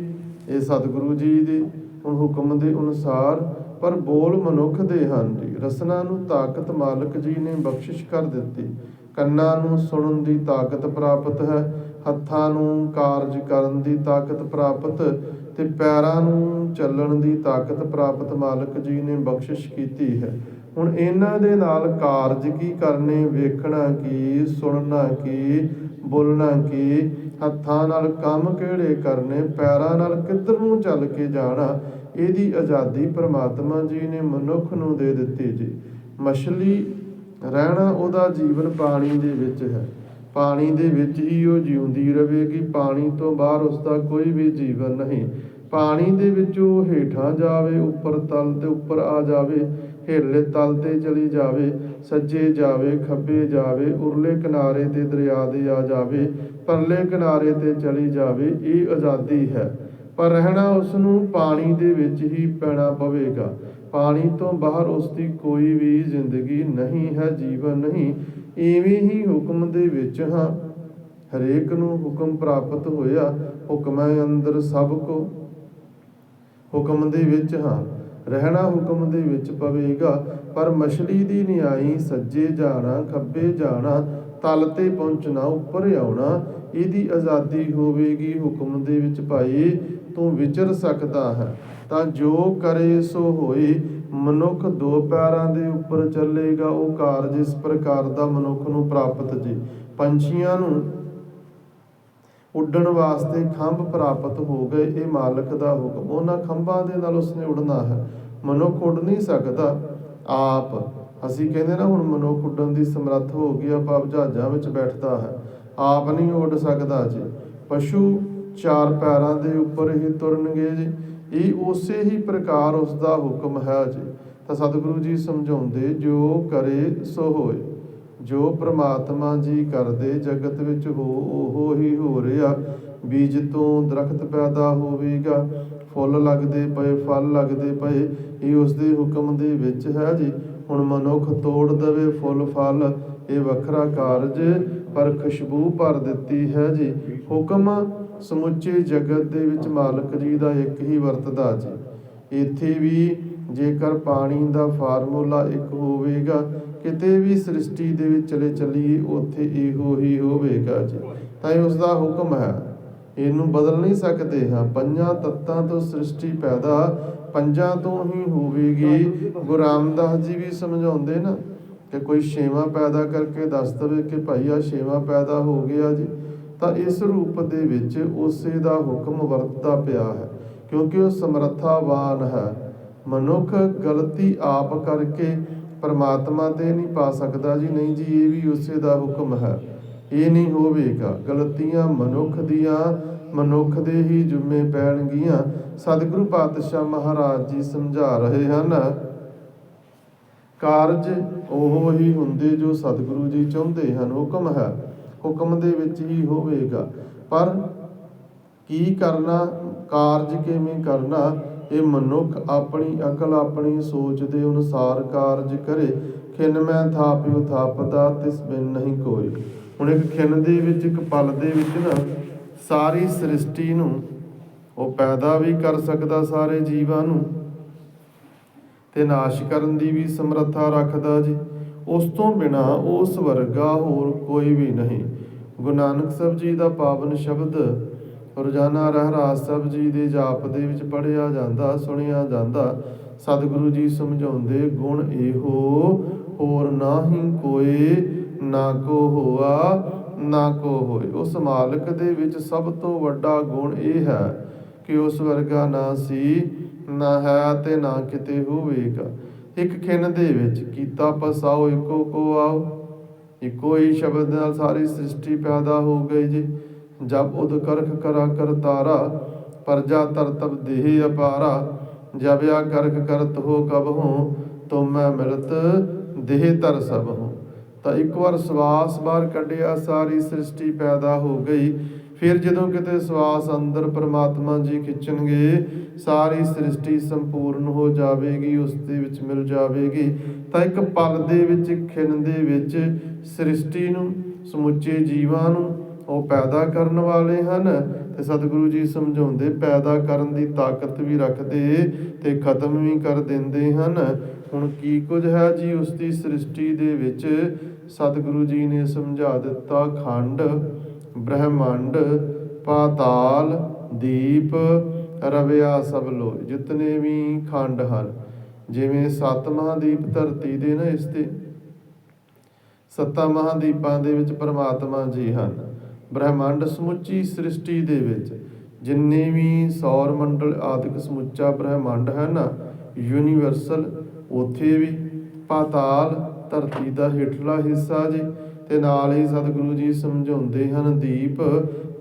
ਇਹ ਸਤਿਗੁਰੂ ਜੀ ਦੇ ਹੁਣ ਹੁਕਮ ਦੇ ਅਨੁਸਾਰ ਪਰ ਬੋਲ ਮਨੁੱਖ ਦੇ ਹਨ ਜੀ। ਰਸਨਾ ਨੂੰ ਤਾਕਤ ਮਾਲਕ ਜੀ ਨੇ ਬਖਸ਼ਿਸ਼ ਕਰ ਦਿੱਤੀ। ਕੰਨਾਂ ਨੂੰ ਸੁਣਨ ਦੀ ਤਾਕਤ ਪ੍ਰਾਪਤ ਹੈ, ਹੱਥਾਂ ਨੂੰ ਕਾਰਜ ਕਰਨ ਦੀ ਤਾਕਤ ਪ੍ਰਾਪਤ ਤੇ ਪੈਰਾਂ ਨੂੰ ਚੱਲਣ ਦੀ ਤਾਕਤ ਪ੍ਰਾਪਤ ਮਾਲਕ ਜੀ ਨੇ ਬਖਸ਼ਿਸ਼ ਕੀਤੀ ਹੈ। ਹੁਣ ਇਹਨਾਂ ਦੇ ਨਾਲ ਕਾਰਜ ਕੀ ਕਰਨੇ, ਵੇਖਣਾ ਕੀ, ਸੁਣਨਾ ਕੀ, ਬੋਲਣਾ ਕੀ, ਹੱਥਾਂ ਨਾਲ ਕੰਮ ਕਿਹੜੇ ਕਰਨੇ, ਪੈਰਾਂ ਨਾਲ ਕਿੱਧਰ ਨੂੰ ਚੱਲ ਕੇ ਜਾਣਾ ਇਹਦੀ ਆਜ਼ਾਦੀ ਪ੍ਰਮਾਤਮਾ ਜੀ ਨੇ ਮਨੁੱਖ ਨੂੰ ਦੇ ਦਿੱਤੀ ਜੀ। ਮਛਲੀ ਰਹਿਣਾ ਉਹਦਾ ਜੀਵਨ ਪਾਣੀ ਦੇ ਵਿੱਚ ਹੈ। ਪਾਣੀ ਦੇ ਵਿੱਚ ਹੀ ਉਹ ਜਿਉਂਦੀ ਰਹੇਗੀ। ਪਾਣੀ ਤੋਂ ਬਾਹਰ ਉਸ ਦਾ ਕੋਈ ਵੀ ਜੀਵਨ ਨਹੀਂ। ਪਾਣੀ ਦੇ ਵਿੱਚ ਉਹ ਹੇਠਾਂ ਜਾਵੇ, ਉੱਪਰ ਤਲ ਤੇ ਉੱਪਰ ਆ ਜਾਵੇ ਹੇਠਲੇ ਤਲ ਤੇ ਚਲੀ ਜਾਵੇ, ਸੱਜੇ ਜਾਵੇ, ਖੱਬੇ ਜਾਵੇ, ਉਰਲੇ ਕਿਨਾਰੇ ਤੇ ਦਰਿਆ ਦੇ ਆ ਜਾਵੇ, ਪਰਲੇ ਕਿਨਾਰੇ ਤੇ ਚਲੀ ਜਾਵੇ, ਇਹ ਆਜ਼ਾਦੀ ਹੈ। ਪਰ ਰਹਿਣਾ ਉਸ ਨੂੰ ਪਾਣੀ ਦੇ ਵਿੱਚ ਹੀ ਪੈਣਾ ਪਵੇਗਾ। ਪਾਣੀ ਤੋਂ ਬਾਹਰ ਉਸ ਦੀ ਕੋਈ ਵੀ ਜ਼ਿੰਦਗੀ ਨਹੀਂ ਹੈ, ਜੀਵਨ ਨਹੀਂ। ਐਵੇਂ ਹੀ ਹੁਕਮ ਦੇ ਵਿੱਚ ਹਾਂ। ਹਰੇਕ ਨੂੰ ਹੁਕਮ ਪ੍ਰਾਪਤ ਹੋਇਆ, ਹੁਕਮੈ ਅੰਦਰ ਸਭ ਕੋ। ਹੁਕਮ ਦੇ ਵਿੱਚ ਹਾਂ। ਰਹਿਣਾ ਹੁਕਮ ਦੇ ਵਿੱਚ ਪਵੇਗਾ, ਪਰ ਮਛਲੀ ਦੀ ਨਿਆਈ ਸੱਜੇ ਜਾਣਾ, ਖੱਬੇ ਜਾਣਾ, ਤਲ ਤੇ ਪਹੁੰਚਣਾ, ਉੱਪਰ ਆਉਣਾ, ਇਹਦੀ ਆਜ਼ਾਦੀ ਹੋਵੇਗੀ ਹੁਕਮ ਦੇ ਵਿੱਚ ਭਾਈ। ਤੋਂ ਵਿਚਰ ਸਕਦਾ ਹੈ, ਤਾਂ ਜੋ ਕਰੇ ਸੋ ਹੋਏ। ਮਨੁੱਖ ਦੋ ਪੈਰਾਂ ਦੇ ਉੱਪਰ ਚੱਲੇਗਾ, ਉਹ ਕਾਰਜ ਇਸ ਪ੍ਰਕਾਰ ਦਾ ਮਨੁੱਖ ਨੂੰ ਪ੍ਰਾਪਤ ਜੀ। ਪੰਛੀਆਂ ਨੂੰ ਉੱਡਣ ਵਾਸਤੇ ਖੰਭ ਪ੍ਰਾਪਤ ਹੋ ਗਏ, ਇਹ ਮਾਲਕ ਦਾ ਹੁਕਮ। ਉਹਨਾਂ ਖੰਭਾਂ ਦੇ ਨਾਲ ਉਸਨੇ ਉੱਡਣਾ ਹੈ। ਮਨੁੱਖ ਉੱਡ ਨਹੀਂ ਸਕਦਾ। ਆਪ, ਅਸੀਂ ਕਹਿੰਦੇ ਨਾ ਹੁਣ ਮਨੁੱਖ ਉੱਡਣ ਦੀ ਸਮਰੱਥ ਹੋ ਗਈ ਆਪਾਂ ਜਹਾਜ਼ਾਂ ਵਿੱਚ ਬੈਠਦਾ ਹੈ। ਆਪ ਨਹੀਂ ਉੱਡ ਸਕਦਾ ਜੀ। ਪਸ਼ੂ ਚਾਰ ਪੈਰਾਂ ਦੇ ਉੱਪਰ ਹੀ ਤੁਰਨਗੇ ਜੀ। ਇਹ ਉਸੇ ਹੀ ਪ੍ਰਕਾਰ ਉਸ ਦਾ ਹੁਕਮ ਹੈ ਜੀ। ਤਾਂ ਸਤਿਗੁਰੂ ਜੀ ਸਮਝਾਉਂਦੇ, ਜੋ ਕਰੇ, ਸੋ ਹੋਏ। ਜੋ ਪ੍ਰਮਾਤਮਾ ਜੀ ਕਰਦੇ, ਜਗਤ ਵਿੱਚ ਹੋ, ਉਹ ਹੀ ਹੋ ਰਿਹਾ। ਬੀਜ ਤੋਂ ਦਰਖਤ ਪੈਦਾ ਹੋਵੇਗਾ। ਫੁੱਲ ਲੱਗਦੇ ਪਏ, ਫਲ ਲੱਗਦੇ ਪਏ। ਇਹ ਉਸ ਦੇ ਹੁਕਮ ਦੇ ਵਿੱਚ ਹੈ ਜੀ। ਹੁਣ ਮਨੁੱਖ ਤੋੜ ਦਵੇ ਫੁੱਲ, ਫਲ, ਇਹ ਵੱਖਰਾ ਕਾਰਜ ਪਰ ਖੁਸ਼ਬੂ ਭਰ ਦਿੱਤੀ ਹੈ ਜੀ। ਹੁਕਮ ਸਮੁੱਚੇ ਜਗਤ ਦੇ ਵਿੱਚ ਮਾਲਕ ਜੀ ਦਾ ਇੱਕ ਹੀ ਵਰਤਦਾ ਜੀ। ਇੱਥੇ ਵੀ ਜੇਕਰ ਪਾਣੀ ਦਾ ਫਾਰਮੂਲਾ ਇੱਕ ਹੋਵੇਗਾ, ਕਿਤੇ ਵੀ ਸ੍ਰਿਸ਼ਟੀ ਦੇ ਵਿੱਚ ਚਲੇ ਚੱਲੀਏ, ਉੱਥੇ ਇਹੋ ਹੀ ਹੋਵੇਗਾ ਜੀ। ਤਾਂ ਇਹ ਉਸ ਦਾ ਹੁਕਮ ਹੈ। ਇਹਨੂੰ ਬਦਲ ਨਹੀਂ ਸਕਦੇ ਹਾਂ। ਪੰਜਾਂ ਤੱਤਾਂ ਤੋਂ ਸ੍ਰਿਸ਼ਟੀ ਪੈਦਾ, ਪੰਜਾਂ ਤੋਂ ਹੀ ਹੋਵੇਗੀ। ਗੁਰੂ ਰਾਮਦਾਸ ਜੀ ਵੀ ਸਮਝਾਉਂਦੇ ਨਾ ਕਿ ਕੋਈ ਛੇਵਾਂ ਪੈਦਾ ਕਰਕੇ ਦੱਸ ਦਵੇ ਕਿ ਭਾਈ ਆ ਛੇਵਾਂ ਪੈਦਾ ਹੋ ਗਿਆ ਜੀ। ਤਾਂ ਇਸ ਰੂਪ ਦੇ ਵਿੱਚ ਉਸੇ ਦਾ ਹੁਕਮ ਵਰਤਦਾ ਪਿਆ ਹੈ, ਕਿਉਂਕਿ ਉਹ ਸਮਰੱਥਾਵਾਨ ਹੈ। ਮਨੁੱਖ ਗਲਤੀ ਆਪ ਕਰਕੇ ਪਰਮਾਤਮਾ ਤੇ ਨਹੀਂ ਪਾ ਸਕਦਾ। ਜੀ ਨਹੀਂ ਜੀ, ਇਹ ਵੀ ਉਸੇ ਦਾ ਹੁਕਮ ਹੈ। ਇਹ ਨਹੀਂ ਹੋਵੇਗਾ। ਗਲਤੀਆਂ ਮਨੁੱਖ ਦੀਆਂ ਮਨੁੱਖ ਦੇ ਹੀ ਜੁਮੇ ਪੈਣਗੀਆਂ। ਸਤਿਗੁਰੂ ਪਾਤਸ਼ਾਹ ਮਹਾਰਾਜ ਜੀ ਸਮਝਾ ਰਹੇ ਹਨ, ਕਾਰਜ ਉਹ ਹੀ ਹੁੰਦੇ ਜੋ ਸਤਿਗੁਰੂ ਜੀ ਚਾਹੁੰਦੇ ਹਨ। ਹੁਕਮ ਹੈ। ਹੁਕਮ ਦੇ ਵਿੱਚ ਹੀ ਹੋਵੇਗਾ। ਪਰ ਕੀ ਕਰਨਾ, ਕਾਰਜ ਕਿਵੇਂ ਕਰਨਾ, ਇਹ ਮਨੁੱਖ ਆਪਣੀ ਅਕਲ, ਆਪਣੀ ਸੋਚ ਦੇ ਅਨੁਸਾਰ ਕਾਰਜ ਕਰੇ। ਖਿਨ ਮੈਂ ਥਾਪਿਓ ਥਾਪਦਾ, ਤਿਸ ਬਿਨ ਨਹੀਂ ਕੋਈ। ਹੁਣ ਇੱਕ ਖਿਨ ਦੇ ਵਿੱਚ, ਇੱਕ ਪਲ ਦੇ ਵਿੱਚ ਨਾ, ਸਾਰੀ ਸ੍ਰਿਸ਼ਟੀ ਨੂੰ ਉਹ ਪੈਦਾ ਵੀ ਕਰ ਸਕਦਾ ਸਾਰੇ ਜੀਵਾਂ ਨੂੰ। ਤੇ ਨਾਸ਼ ਕਰਨ ਦੀ ਵੀ ਸਮਰੱਥਾ ਰੱਖਦਾ ਜੀ। ਉਸ ਤੋਂ ਬਿਨਾ ਉਸ ਵਰਗਾ ਹੋਰ ਕੋਈ ਵੀ ਨਹੀਂ। ਗੁਰੂ ਨਾਨਕ ਸਾਹਿਬ ਜੀ ਦਾ ਪਾਵਨ ਸ਼ਬਦ ਰੋਜ਼ਾਨਾ ਰਹਿਰਾਸ ਸਾਹਿਬ ਜੀ ਦੇ ਜਾਪ ਦੇ ਵਿੱਚ ਪੜਿਆ ਜਾਂਦਾ, ਸੁਣਿਆ ਜਾਂਦਾ। ਸਤਿਗੁਰੂ ਜੀ ਸਮਝਾਉਂਦੇ, ਗੁਣ ਇਹੋ, ਹੋਰ ਨਾਹੀ ਕੋਏ, ਨਾ ਕੋ ਹੋਆ, ਨਾ ਕੋ ਹੋਏ। ਉਸ ਮਾਲਕ ਦੇ ਵਿੱਚ ਸਭ ਤੋਂ ਵੱਡਾ ਗੁਣ ਇਹ ਹੈ ਕਿ ਉਸ ਵਰਗਾ ਨਾ ਸੀ, ਨਾ ਹੈ ਤੇ ਨਾ ਕਿਤੇ ਹੋਵੇਗਾ। ਇੱਕ ਖਿੰਨ ਦੇ ਵਿੱਚ, ਕੀਤਾ ਪਸਾਓ, ਇੱਕੋ ਕੋ ਆਓ। ਇੱਕੋ ਹੀ ਸ਼ਬਦ ਨਾਲ ਸਾਰੀ ਸ੍ਰਿਸ਼ਟੀ ਪੈਦਾ ਹੋ ਗਈ ਜੀ। ਜਬ ਉਦ ਕਰਖ ਕਰਾ ਕਰ ਤਾਰਾ ਪਰਜਾ ਤਰਤਬ ਦੇਹ ਅਪਾਰਾ। ਜਬ ਆ ਕਰਖ ਕਰਤ ਹੋ ਕਬ ਹੋ, ਤੋ ਮੈਂ ਮਿਲਤ ਦੇਹ ਤਰ ਸਭ ਹੋ। ਤਾਂ ਇੱਕ ਵਾਰ ਸਵਾਸ ਬਾਹਰ ਕੱਢਿਆ, ਸਾਰੀ ਸ੍ਰਿਸ਼ਟੀ ਪੈਦਾ ਹੋ ਗਈ। ਫਿਰ ਜਦੋਂ ਕਿਤੇ ਸਵਾਸ ਅੰਦਰ ਪ੍ਰਮਾਤਮਾ ਜੀ ਖਿੱਚਣਗੇ, ਸਾਰੀ ਸ੍ਰਿਸ਼ਟੀ ਸੰਪੂਰਨ ਹੋ ਜਾਵੇਗੀ, ਉਸ ਦੇ ਵਿੱਚ ਮਿਲ ਜਾਵੇਗੀ। ਤਾਂ ਇੱਕ ਪਲ ਦੇ ਵਿੱਚ, ਇੱਕ ਖਿੰਨ ਦੇ ਵਿੱਚ ਸ੍ਰਿਸ਼ਟੀ ਨੂੰ, ਸਮੁੱਚੇ ਜੀਵਾਂ ਨੂੰ ਉਹ ਪੈਦਾ ਕਰਨ ਵਾਲੇ ਹਨ ਤੇ ਸਤਿਗੁਰੂ ਜੀ ਸਮਝਾਉਂਦੇ, ਪੈਦਾ ਕਰਨ ਦੀ ਤਾਕਤ ਵੀ ਰੱਖਦੇ ਤੇ ਖਤਮ ਵੀ ਕਰ ਦਿੰਦੇ ਹਨ। ਹੁਣ ਕੀ ਕੁਝ ਹੈ ਜੀ ਉਸ ਦੀ ਸ੍ਰਿਸ਼ਟੀ ਦੇ ਵਿੱਚ? ਸਤਿਗੁਰੂ ਜੀ ਨੇ ਸਮਝਾ ਦਿੱਤਾ, ਖੰਡ। ਬ੍ਰਹਮੰਡ, ਪਾਤਾਲ, ਦੀਪ, ਰਵਿਆ ਸਭ ਲੋ ਜਿਤਨੇ ਵੀ ਖੰਡ ਹਨ, ਜਿਵੇਂ ਸੱਤ ਮਹਾਦੀਪ ਧਰਤੀ ਦੇ ਨਾ ਇਸ ਤੇ, ਸੱਤਾ ਮਹਾਦੀਪਾਂ ਦੇ ਵਿੱਚ ਪ੍ਰਮਾਤਮਾ ਜੀ ਹਨ। ਬ੍ਰਹਮੰਡ ਸਮੁੱਚੀ ਸ੍ਰਿਸ਼ਟੀ ਦੇ ਵਿੱਚ, ਜਿੰਨੇ ਵੀ ਸੌਰ ਮੰਡਲ ਆਦਿਕ ਸਮੁੱਚਾ ਬ੍ਰਹਮੰਡ ਹੈ ਨਾ ਯੂਨੀਵਰਸਲ ਉਥੇ ਵੀ ਪਾਤਾਲ ਧਰਤੀ ਦਾ ਹੇਠਲਾ ਹਿੱਸਾ ਜੀ ਤੇ ਨਾਲ ਹੀ ਸਤਿਗੁਰੂ ਜੀ ਸਮਝਾਉਂਦੇ ਹਨ, ਦੀਪ,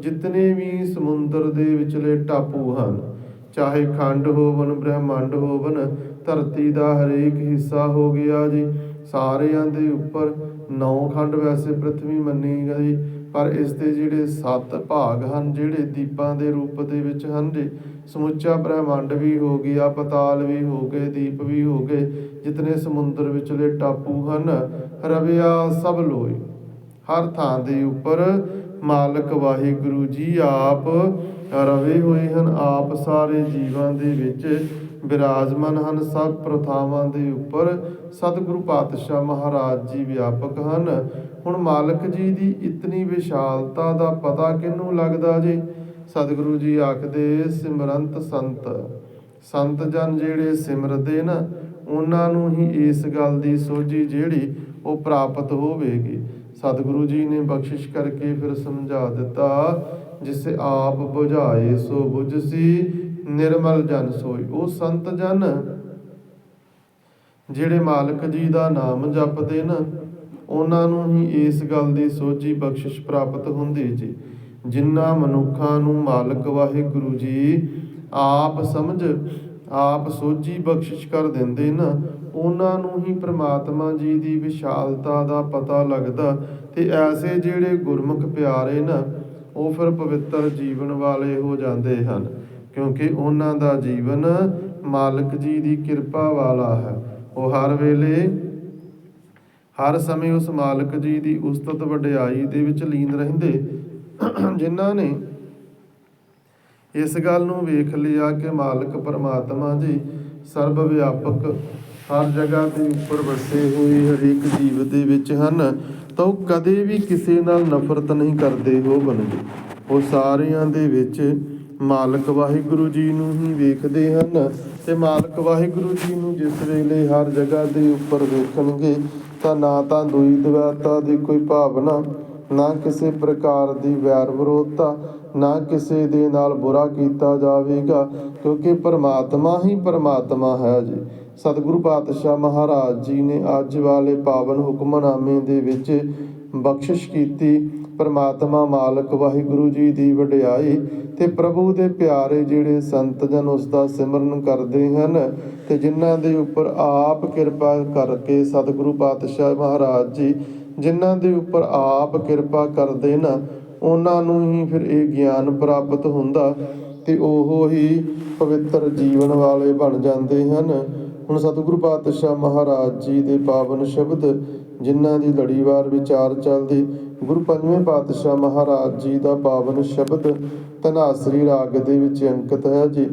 ਜਿਤਨੇ ਵੀ ਸਮੁੰਦਰ ਦੇ ਵਿਚਲੇ ਟਾਪੂ ਹਨ, ਚਾਹੇ ਖੰਡ ਹੋਵਨ, ਬ੍ਰਹਿਮੰਡ ਹੋਵਨ, ਧਰਤੀ ਦਾ ਹਰੇਕ ਹਿੱਸਾ ਹੋ ਗਿਆ ਜੀ, ਸਾਰਿਆਂ ਦੇ ਉੱਪਰ ਨੌ ਖੰਡ ਵੈਸੇ ਪ੍ਰithvi ਮੰਨੀ ਗਈ, ਪਰ ਇਸ ਦੇ ਜਿਹੜੇ ਸੱਤ ਭਾਗ ਹਨ, ਜਿਹੜੇ ਦੀਪਾਂ ਦੇ ਰੂਪ ਦੇ ਵਿੱਚ ਹਨ ਜੀ, ਸਮੁੱਚਾ ਬ੍ਰਹਿਮੰਡ ਵੀ ਹੋ ਗਿਆ, ਪਤਾਲ ਵੀ ਹੋ ਗਏ, ਦੀਪ ਵੀ ਹੋ ਗਏ, ਜਿਤਨੇ ਸਮੁੰਦਰ ਵਿਚਲੇ ਟਾਪੂ ਹਨ, ਰਵਿਆ ਸਭ ਲੋਏ। ਹਰ ਥਾਂ ਦੇ ਉੱਪਰ ਮਾਲਕ ਵਾਹਿਗੁਰੂ ਜੀ ਆਪ ਰਵੇ ਹੋਏ ਹਨ। ਆਪ ਸਾਰੇ ਜੀਵਾਂ ਦੇ ਵਿੱਚ ਬਿਰਾਜਮਾਨ ਹਨ। ਸਭ ਪ੍ਰਥਾਵਾਂ ਦੇ ਉੱਪਰ ਸਤਿਗੁਰੂ ਪਾਤਸ਼ਾਹ ਮਹਾਰਾਜ ਜੀ ਵਿਆਪਕ ਹਨ। ਹੁਣ ਮਾਲਕ ਜੀ ਦੀ ਇਤਨੀ ਵਿਸ਼ਾਲਤਾ ਦਾ ਪਤਾ ਕਿਹਨੂੰ ਲੱਗਦਾ ਜੀ? ਸਤਿਗੁਰੂ ਜੀ ਆਖਦੇ, ਸਿਮਰੰਤ ਸੰਤ। ਸੰਤ ਜਨ ਜਿਹੜੇ ਸਿਮਰਦੇ ਨਾ, ਉਹਨਾਂ ਨੂੰ ਹੀ ਇਸ ਗੱਲ ਦੀ ਸੋਝੀ ਜਿਹੜੀ ਉਹ ਪ੍ਰਾਪਤ ਹੋਵੇਗੀ। ਸਤਿਗੁਰੂ ਜੀ ਨੇ ਬਖਸ਼ਿਸ਼ ਕਰਕੇ ਫਿਰ ਸਮਝਾ ਦਿੱਤਾ, ਜਿਸੇ ਆਪ ਬੁਝਾਏ ਸੋ ਬੁਝਸੀ ਨਿਰਮਲ ਜਨ ਸੋਈ। ਉਹ ਸੰਤ ਜਨ, ਜਿਹੜੇ ਮਾਲਕ ਜੀ ਦਾ ਨਾਮ ਜਪਦੇ ਨਾ, ਉਹਨਾਂ ਨੂੰ ਹੀ ਇਸ ਗੱਲ ਦੀ ਸੋਝੀ ਬਖਸ਼ਿਸ਼ ਪ੍ਰਾਪਤ ਹੁੰਦੀ ਜੀ। ਜਿਨ੍ਹਾਂ ਮਨੁੱਖਾਂ ਨੂੰ ਮਾਲਕ ਵਾਹਿਗੁਰੂ ਜੀ ਆਪ ਸਮਝ, ਆਪ ਸੋਝੀ ਬਖਸ਼ਿਸ਼ ਕਰ ਦਿੰਦੇ ਨਾ ਉਹਨਾਂ ਨੂੰ ਹੀ ਪ੍ਰਮਾਤਮਾ ਜੀ ਦੀ ਵਿਸ਼ਾਲਤਾ ਦਾ ਪਤਾ ਲੱਗਦਾ ਤੇ ਐਸੇ ਜਿਹੜੇ ਗੁਰਮੁਖ ਪਿਆਰੇ ਨਾ, ਉਹ ਫਿਰ ਪਵਿੱਤਰ ਜੀਵਨ ਵਾਲੇ ਹੋ ਜਾਂਦੇ ਹਨ, ਕਿਉਂਕਿ ਉਹਨਾਂ ਦਾ ਜੀਵਨ ਮਾਲਕ ਜੀ ਦੀ ਕਿਰਪਾ ਵਾਲਾ ਹੈ। ਉਹ ਹਰ ਵੇਲੇ, ਹਰ ਸਮੇਂ ਉਸ ਮਾਲਕ ਜੀ ਦੀ ਉਸਤਤ ਵਡਿਆਈ ਦੇ ਵਿੱਚ ਲੀਨ ਰਹਿੰਦੇ। ਜਿਨ੍ਹਾਂ ਨੇ ਇਸ ਗੱਲ ਨੂੰ ਵੇਖ ਲਿਆ ਕਿ ਮਾਲਕ ਪਰਮਾਤਮਾ ਜੀ ਸਰਬ ਵਿਆਪਕ ਹਰ ਜਗ੍ਹਾ ਦੇ ਉੱਪਰ ਵਸੇ ਹੋਏ ਹਰੇਕ ਜੀਵ ਦੇ ਵਿੱਚ ਹਨ, ਤਾਂ ਉਹ ਕਦੇ ਵੀ ਕਿਸੇ ਨਾਲ ਨਫ਼ਰਤ ਨਹੀਂ ਕਰਦੇ ਹੋ ਬਣਦੇ। ਉਹ ਸਾਰਿਆਂ ਦੇ ਵਿੱਚ ਮਾਲਕ ਵਾਹਿਗੁਰੂ ਜੀ ਨੂੰ ਹੀ ਵੇਖਦੇ ਹਨ ਤੇ ਮਾਲਕ ਵਾਹਿਗੁਰੂ ਜੀ ਨੂੰ ਜਿਸ ਵੇਲੇ ਹਰ ਜਗ੍ਹਾ ਦੇ ਉੱਪਰ ਵੇਖਣਗੇ, ਤਾਂ ਨਾ ਤਾਂ ਦੁਈ ਦਵੈਤਾ ਦੀ ਕੋਈ ਭਾਵਨਾ, ਨਾ ਕਿਸੇ ਪ੍ਰਕਾਰ ਦੀ ਵੈਰ ਵਿਰੋਧਤਾ, ਨਾ ਕਿਸੇ ਦੇ ਨਾਲ ਬੁਰਾ ਕੀਤਾ ਜਾਵੇਗਾ, ਕਿਉਂਕਿ ਪਰਮਾਤਮਾ ਹੀ ਪਰਮਾਤਮਾ ਹੈ ਜੀ। ਸਤਿਗੁਰੂ ਪਾਤਸ਼ਾਹ ਮਹਾਰਾਜ ਜੀ ਨੇ ਅੱਜ ਵਾਲੇ ਪਾਵਨ ਹੁਕਮਨਾਮੇ ਦੇ ਵਿੱਚ ਬਖਸ਼ਿਸ਼ ਕੀਤੀ। ਪਰਮਾਤਮਾ ਮਾਲਕ ਵਾਹਿਗੁਰੂ ਜੀ ਦੀ ਵਡਿਆਈ ਤੇ ਪ੍ਰਭੂ ਦੇ ਪਿਆਰੇ ਜਿਹੜੇ ਸੰਤ ਜਨ ਉਸ ਦਾ ਸਿਮਰਨ ਕਰਦੇ ਹਨ ਤੇ ਜਿਨ੍ਹਾਂ ਦੇ ਉੱਪਰ ਆਪ ਕਿਰਪਾ ਕਰਕੇ ਸਤਿਗੁਰੂ ਪਾਤਸ਼ਾਹ ਮਹਾਰਾਜ ਜੀ ਜਿਨ੍ਹਾਂ ਦੇ ਉੱਪਰ ਆਪ ਕਿਰਪਾ ਕਰਦੇ ਨਾ, ਉਹਨਾਂ ਨੂੰ ਹੀ ਫਿਰ ਇਹ ਗਿਆਨ ਪ੍ਰਾਪਤ ਹੁੰਦਾ ਤੇ ਉਹ ਹੀ ਪਵਿੱਤਰ ਜੀਵਨ ਵਾਲੇ ਬਣ ਜਾਂਦੇ ਹਨ। ਹੁਣ ਸਤਿਗੁਰੂ ਪਾਤਸ਼ਾਹ ਮਹਾਰਾਜ ਜੀ ਦੇ ਪਾਵਨ ਸ਼ਬਦ ਜਿਨ੍ਹਾਂ ਦੀ ਲੜੀਵਾਰ ਵਿਚਾਰ ਚੱਲਦੀ, ਗੁਰੂ ਪੰਜਵੇਂ ਪਾਤਸ਼ਾਹ ਮਹਾਰਾਜ ਜੀ ਦਾ ਪਾਵਨ ਸ਼ਬਦ ਤਨਾਸਰੀ ਰਾਗ ਦੇ ਵਿੱਚ ਅੰਕਿਤ ਹੈ ਜੀ।